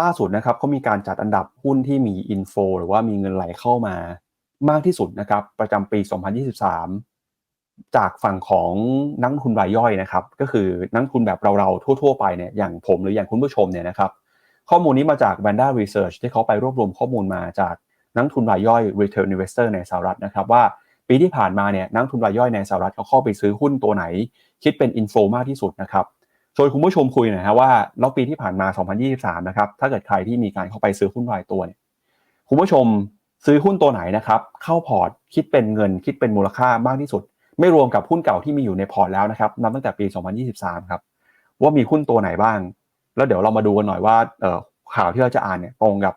ล่าสุดนะครับเขามีการจัดอันดับหุ้นที่มีอินโฟหรือว่ามีเงินไหลเข้ามามากที่สุดนะครับ ประจำปี 2023 จากฝั่งของนักทุนรายย่อยนะครับ ก็คือนักทุนแบบเราๆทั่ว ๆ ไปเนี่ยอย่างผมหรืออย่างคุณผู้ชมเนี่ยนะครับ ข้อมูลนี้มาจาก Vanda Research ที่เขาไปรวบรวมข้อมูลมาจากนักทุนรายย่อย Retail Investor ในสหรัฐนะครับว่าปีที่ผ่านมาเนี่ยนักทุนรายย่อยในสหรัฐเขาเข้าไปซื้อหุ้นตัวไหน คิดเป็นอินโฟมากที่สุดนะครับ ชวนคุณผู้ชมคุยหน่อยนะว่าแล้วปีที่ผ่านมา 2023 นะครับ ถ้าเกิดใครที่มีการเข้าไปซื้อหุ้นรายตัวเนี่ยคุณผู้ชมซื้อหุ้นตัวไหนนะครับ เข้าพอร์ตคิดเป็นเงินคิดเป็นมูลค่ามากที่สุด ไม่รวมกับหุ้นเก่าที่มีอยู่ในพอร์ตแล้วนะครับนับตั้งแต่ปี 2023 ครับ ว่ามีหุ้นตัวไหนบ้าง แล้วเดี๋ยวเรามาดูกันหน่อยว่าข่าวที่เราจะอ่านเนี่ยตรงกับ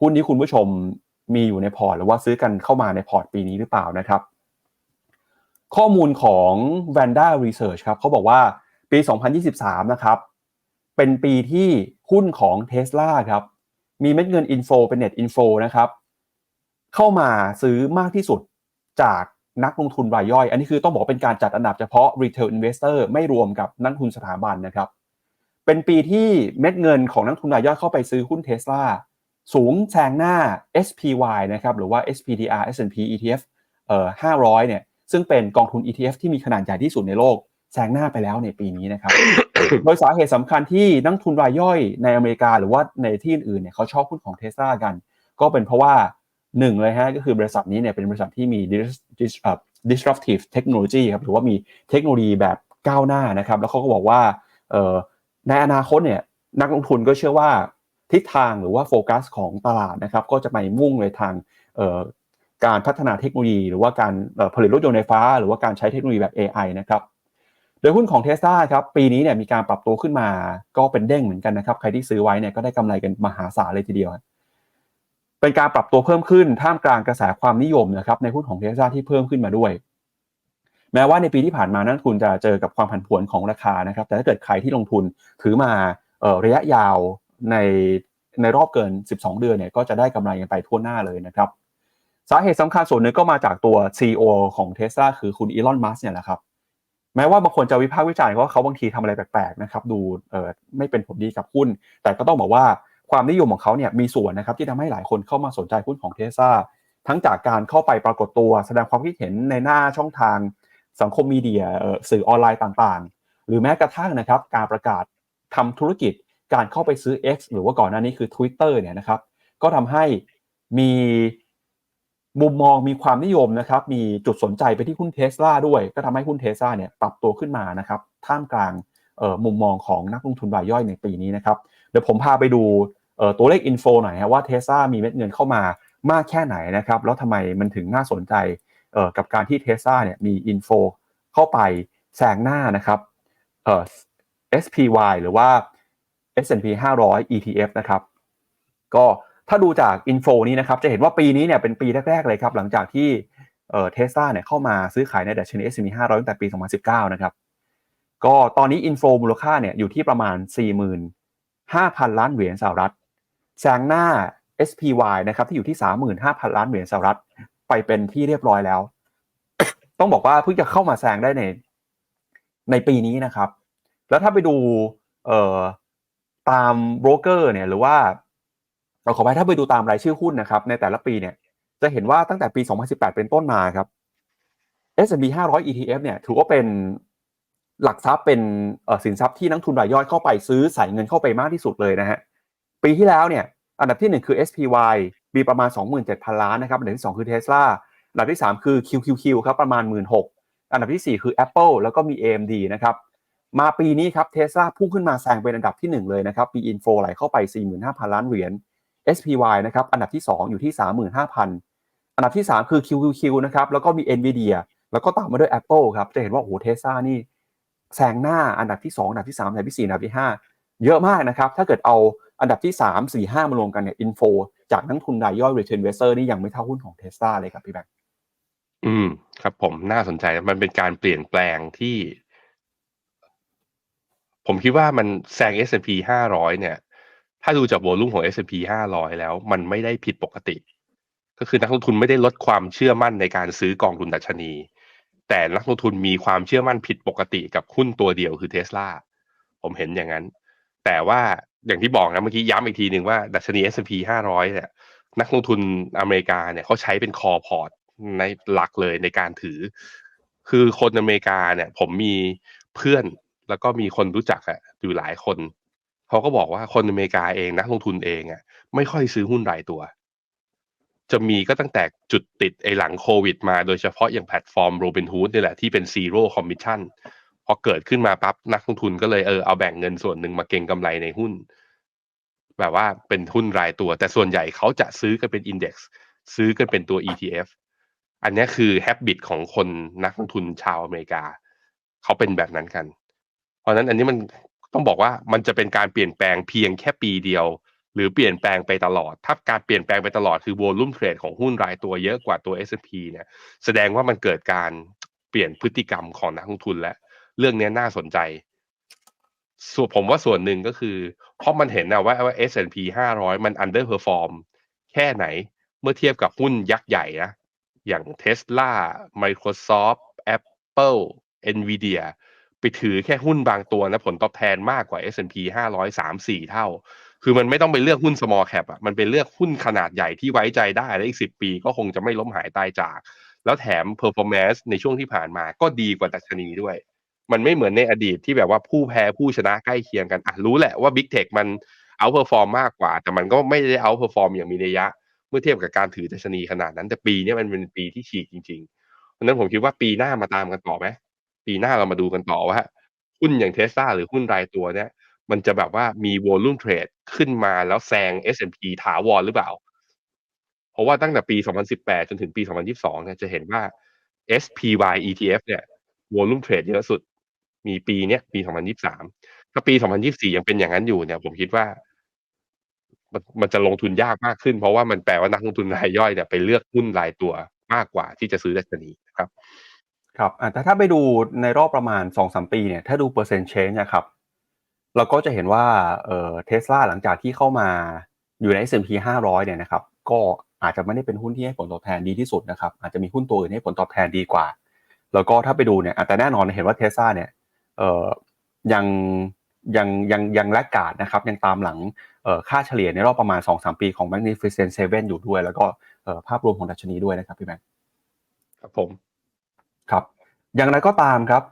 หุ้นที่คุณผู้ชมมีอยู่ในพอร์ตหรือว่าซื้อกันเข้ามาในพอร์ตปีนี้หรือเปล่านะครับ ข้อมูลของ Vanda Research ครับเขาบอกว่า ปี 2023 นะครับ เป็นปีที่หุ้นของ Tesla ครับ มีเม็ดเงินอินโฟเป็นเน็ตอินโฟนะครับ เข้ามาซื้อมากที่สุดจากนักลงทุนรายย่อย อันนี้คือต้องบอกเป็นการจัดอันดับเฉพาะ Retail Investor ไม่รวมกับนักทุนสถาบันนะครับ เป็นปีที่เม็ดเงินของนักทุนรายย่อยเข้าไปซื้อหุ้น Tesla สูงแซงหน้า SPY นะครับ หรือว่า SPDR S&P ETF เอ่อ500 เนี่ย ซึ่งเป็นกองทุน ETF ที่มีขนาดใหญ่ที่สุดในโลก แซงหน้าไปแล้วในปีนี้นะครับ โดยสาเหตุสำคัญที่นักทุนรายย่อยในอเมริกาหรือว่าในที่อื่นเนี่ยเขาชอบหุ้นของเทสลากัน ก็เป็นเพราะว่าหนึ่งเลยฮะก็คือบริษัทนี้เนี่ยเป็นบริษัทที่มี disruptive technology ครับหรือว่ามีเทคโนโลยีแบบก้าวหน้านะครับ แล้วเขาก็บอกว่าในอนาคตเนี่ยนักลงทุนก็เชื่อว่าทิศทางหรือว่าโฟกัสของตลาดนะครับ ก็จะไปมุ่งในทางการพัฒนาเทคโนโลยี หรือว่าการผลิตรถยนต์ไฟฟ้า หรือว่าการใช้เทคโนโลยีแบบ AI นะครับ โดยหุ้นของเทสลาครับปีนี้เนี่ยมีการปรับตัวขึ้นมาก็เป็นเด้งเหมือนกันนะครับ ใครที่ซื้อไว้เนี่ยก็ได้กำไรกันมหาศาลเลยทีเดียว เป็นการปรับตัวเพิ่มขึ้นท่ามกลางกระแสความนิยมนะครับในหุ้นของเทสลาที่เพิ่มขึ้นมาด้วย แม้ว่าในปีที่ผ่านมานักทุนจะเจอกับความผันผวนของราคานะครับ แต่ถ้าเกิดใครที่ลงทุนถือมาระยะยาวในในรอบเกิน 12 เดือนเนี่ยก็จะได้กำไรกันไปทั่วหน้าเลยนะครับสาเหตุสำคัญส่วนหนึ่งก็มาจากตัว CEO ของเทสลาคือคุณอีลอน มัสเนี่ยแหละครับ แม้ว่าบางคนจะวิพากษ์วิจารณ์ว่าเขาบางทีทำอะไรแปลกๆนะครับดูเออไม่เป็นผลดีกับหุ้น แต่ก็ต้องบอกว่าความนิยมของเขาเนี่ยมีส่วนนะครับที่ทำให้หลายคนเข้ามาสนใจหุ้นของเทสซาทั้งจากการเข้าไปปรากฏตัว แสดงความคิดเห็นในหน้าช่องทางสังคมมีเดียสื่อออนไลน์ต่างๆ หรือแม้กระทั่งนะครับการประกาศทำธุรกิจการเข้าไปซื้อ X หรือว่าก่อนหน้านี้คือ Twitter เนี่ยนะครับก็ทำให้มี มุมมองมีความนิยมนะครับ มีจุดสนใจไปที่หุ้นเทสลาด้วย ก็ทำให้หุ้นเทสลาเนี่ยปรับตัวขึ้นมานะครับ ท่ามกลางมุมมองของนักลงทุนรายย่อยในปีนี้นะครับ เดี๋ยวผมพาไปดูตัวเลขอินโฟหน่อยว่าเทสลามีเม็ดเงินเข้ามามากแค่ไหนนะครับ แล้วทำไมมันถึงน่าสนใจกับการที่เทสลาเนี่ยมีอินโฟเข้าไปแซงหน้านะครับ SPY หรือว่า S&P 500 ETF นะครับ ก็ ถ้าดูจากอินโฟนี้นะครับจะเห็นว่าปีนี้เนี่ยเป็นปีแรกๆเลยครับหลังจากที่เทสลาเนี่ยเข้ามาซื้อขายในดัชนี S&P 500ตั้งแต่ปี 2019 นะครับก็ตอนนี้อินโฟมูลค่าเนี่ยอยู่ที่ประมาณ 45,000 ล้านเหรียญสหรัฐแซงหน้า SPY นะครับที่อยู่ที่ 35,000 ล้านเหรียญสหรัฐไปเป็นที่เรียบร้อยแล้ว ต้องบอกว่าเพิ่งจะเข้ามาแซงได้ในในปีนี้นะครับ แล้วถ้าไปดูตามโบรกเกอร์เนี่ยหรือว่า เราขอไปถ้าไปดูตามรายชื่อหุ้นนะครับ ในแต่ละปีเนี่ย จะเห็นว่าตั้งแต่ปี 2018 เป็นต้นมาครับ S&P 500 ETF เนี่ยถือว่าเป็นหลักทรัพย์เป็นสินทรัพย์ที่นักทุนรายย่อยเข้าไปซื้อใส่เงินเข้าไปมากที่สุดเลยนะฮะปีที่แล้วเนี่ยอันดับที่ 1 คือ SPY มีประมาณ 27,000 ล้านนะครับอันดับที่ 2 คือ Tesla อันดับที่ 3 คือ QQQ ครับประมาณ 16,000 อันดับที่ 4 คือ Apple แล้วก็มี AMD นะครับมาปีนี้ครับ Tesla พุ่งขึ้นมาแซงเป็นอันดับที่ 1 เลยนะครับปีอินโฟไหลเข้าไป 45,000 ล้านเหรียญ SPY นะครับอันดับที่ 2 อยู่ที่ 35,000 อันดับที่ 3 คือ QQQ นะครับแล้วก็มี NVIDIA แล้วก็ตามมาด้วย Apple ครับจะเห็นว่าโอ้โหเทสซานี่แซงหน้าอันดับที่ 2 อันดับที่ 3 อันดับที่ 4 อันดับที่ 5 เยอะมากนะครับถ้าเกิดเอาอันดับที่ 3 4 5 มารวมกันเนี่ยอินโฟจากนักทุนรายย่อย Retail Investor นี่ยังไม่เท่าหุ้นของเทสซาเลยครับพี่แบงค์อืมครับผมน่าสนใจมันเป็นการเปลี่ยนแปลงที่ ผมคิดว่ามันแซง S&P 500 เนี่ย ถ้าดูจากโวลุ่มของ S&P 500 แล้ว มันไม่ได้ผิดปกติ ก็คือนักลงทุนไม่ได้ลดความเชื่อมั่นในการซื้อกองทุนดัชนี แต่นักลงทุนมีความเชื่อมั่นผิดปกติกับหุ้นตัวเดียวคือเทสลาผมเห็นอย่างนั้น แต่ว่าอย่างที่บอกนะเมื่อกี้ย้ำอีกทีหนึ่งว่าดัชนี S&P 500 เนี่ยนักลงทุนอเมริกาเนี่ยเขาใช้เป็นคอพอร์ตในหลักเลยในการถือ คือคนอเมริกาเนี่ย ผมมีเพื่อนแล้วก็มีคนรู้จักอะอยู่หลายคน เขาก็บอกว่าคนอเมริกาเองนักลงทุนเองอะไม่ค่อยซื้อหุ้นรายตัว จะมีก็ตั้งแต่จุดติดไอหลังโควิดมาโดยเฉพาะอย่างแพลตฟอร์มโรบินฮูดนี่แหละที่เป็นซีโร่คอมมิชชั่นพอเกิดขึ้นมาปั๊บนักลงทุนก็เลยเออเอาแบ่งเงินส่วนหนึ่งมาเก็งกำไรในหุ้น แบบว่าเป็นหุ้นรายตัว แต่ส่วนใหญ่เขาจะซื้อกันเป็นอินเด็กซ์ซื้อกันเป็นตัว ETF อันนี้คือแฮบบิตของคนนักลงทุนชาวอเมริกา เขาเป็นแบบนั้นกัน เพราะนั้นอันนี้มัน ต้องบอกว่ามันจะเป็นการเปลี่ยนแปลงเพียงแค่ปีเดียว หรือเปลี่ยนแปลงไปตลอด ถ้าการเปลี่ยนแปลงไปตลอดคือ volume trade ของหุ้นรายตัวเยอะกว่าตัว S&P เนี่ยแสดงว่ามันเกิดการเปลี่ยนพฤติกรรมของนักลงทุนและ เรื่องนี้น่าสนใจ ส่วนผมว่าส่วนหนึ่งก็คือ เพราะมันเห็นนะว่าว่า S&P 500 มัน underperform แค่ไหนเมื่อเทียบกับหุ้นยักษ์ใหญ่นะอย่าง Tesla Microsoft Apple Nvidia ไปถือแค่หุ้นบางตัวนะผลตอบแทนมากกว่า S&P 500 3 4 เท่า คือมันไม่ต้องไปเลือกหุ้น small cap อะมันเป็นเลือกหุ้นขนาดใหญ่ที่ไว้ใจได้และอีก 10 ปีก็คงจะไม่ล้มหายตายจาก แล้วแถม performance ในช่วงที่ผ่านมาก็ดีกว่าดัชนีด้วย มันไม่เหมือนในอดีตที่แบบว่าผู้แพ้ผู้ชนะใกล้เคียงกันอะรู้แหละว่า Big Tech มัน outperform มากกว่า แต่มันก็ไม่ได้ outperform อย่างมีนัยยะ เมื่อเทียบกับการถือดัชนีขนาดนั้นแต่ปีนี้มันเป็นปีที่ฉีกจริงๆเพราะนั้นผมคิดว่าปีหน้ามาตามกันต่อไหม ปีหน้าเรามาดูกันต่อว่าหุ้นอย่างเทสลาหรือหุ้นรายตัวเนี่ย มันจะแบบว่ามี volume trade ขึ้นมาแล้วแซง S&P ถาวรหรือเปล่า เพราะว่าตั้งแต่ปี 2018 จนถึงปี 2022 เนี่ยจะเห็นว่า SPY ETF เนี่ย volume trade เยอะสุด มีปีเนี้ยปี 2023 ถ้าปี 2024 ยังเป็นอย่างนั้นอยู่เนี่ย ผมคิดว่า มันมันจะลงทุนยากมากขึ้น เพราะว่ามันแปลว่านักลงทุนรายย่อยเนี่ยไปเลือกหุ้นรายตัวมากกว่าที่จะซื้อดัชนีนะครับ ครับอะแต่ถ้าไปดูในรอบประมาณ 2-3 ปีเนี่ย ถ้าดูเปอร์เซ็นต์เชนนะครับ เราก็จะเห็นว่าเอ่อเทสลาหลังจากที่เข้ามาอยู่ใน S&P 500 เนี่ยนะครับ ก็อาจจะไม่ได้เป็นหุ้นที่ให้ผลตอบแทนดีที่สุดนะครับ อาจจะมีหุ้นตัวอื่นให้ผลตอบแทนดีกว่า แล้วก็ถ้าไปดูเนี่ยแต่แน่นอนเห็นว่าเทสลาเนี่ยเอ่อยังยังยังยังแลกกาดนะครับ ยังตามหลังค่าเฉลี่ยในรอบประมาณ 2-3 ปีของ Magnificent Seven อยู่ด้วย แล้วก็ภาพรวมของดัชนีด้วยนะครับพี่แบงค์ครับผม ครับ อย่างไรก็ตามครับ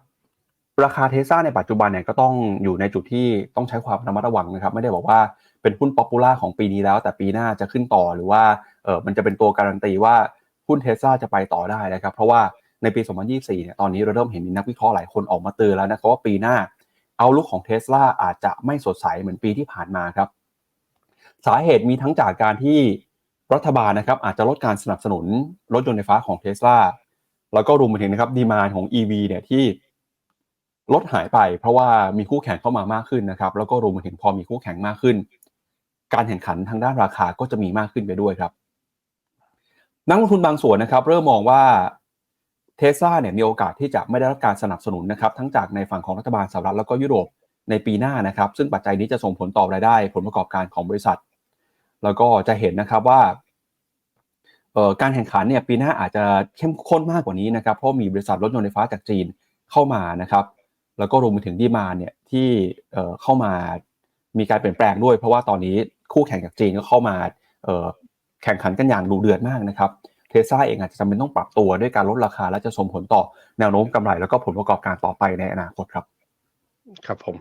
ราคาเทสลาในปัจจุบันเนี่ยก็ต้องอยู่ในจุดที่ต้องใช้ความระมัดระวังนะครับ ไม่ได้บอกว่าเป็นหุ้นป๊อปปูล่าของปีนี้แล้ว แต่ปีหน้าจะขึ้นต่อหรือว่าเออมันจะเป็นตัวการันตีว่าหุ้นเทสลาจะไปต่อได้นะครับ เพราะว่าในปี 2024 เนี่ย ตอนนี้เราเริ่มเห็นมีนักวิเคราะห์หลายคนออกมาเตือนแล้วนะครับว่าปีหน้าเอาลุกของเทสลาอาจจะไม่สดใสเหมือนปีที่ผ่านมาครับ สาเหตุมีทั้งจากการที่รัฐบาลนะครับอาจจะลดการสนับสนุนรถยนต์ไฟฟ้าของเทสลา แล้วก็รวมไปถึงนะครับดีมานของ EV เนี่ยที่ลดหายไป เพราะว่ามีคู่แข่งเข้ามามากขึ้นนะครับ แล้วก็รวมไปถึงพอมีคู่แข่งมากขึ้น การแข่งขันทางด้านราคาก็จะมีมากขึ้นไปด้วยครับ นักลงทุนบางส่วนนะครับ เริ่มมองว่าเทสลาเนี่ยมีโอกาสที่จะไม่ได้รับการสนับสนุนนะครับ ทั้งจากในฝั่งของรัฐบาลสหรัฐแล้วก็ยุโรปในปีหน้านะครับ ซึ่งปัจจัยนี้จะส่งผลต่อรายได้ ผลประกอบการของบริษัท แล้วก็จะเห็นนะครับว่า การแข่งขันเนี่ยปีหน้าอาจจะเข้มข้นมากกว่านี้นะครับเพราะมีบริษัทรถยนต์ไฟฟ้าจากจีนเข้ามานะครับ แล้วก็รวมไปถึงดีมาเนี่ยที่เอ่อเข้ามามีการเปลี่ยนแปลงด้วย เพราะว่าตอนนี้คู่แข่งจากจีนก็เข้ามาแข่งขันกันอย่างดุเดือดมากนะครับเทสลาเองอาจจะจำเป็นต้องปรับตัวด้วยการลดราคา และจะส่งผลต่อแนวโน้มกำไร แล้วก็ผลประกอบการต่อไปในอนาคตครับ ครับผม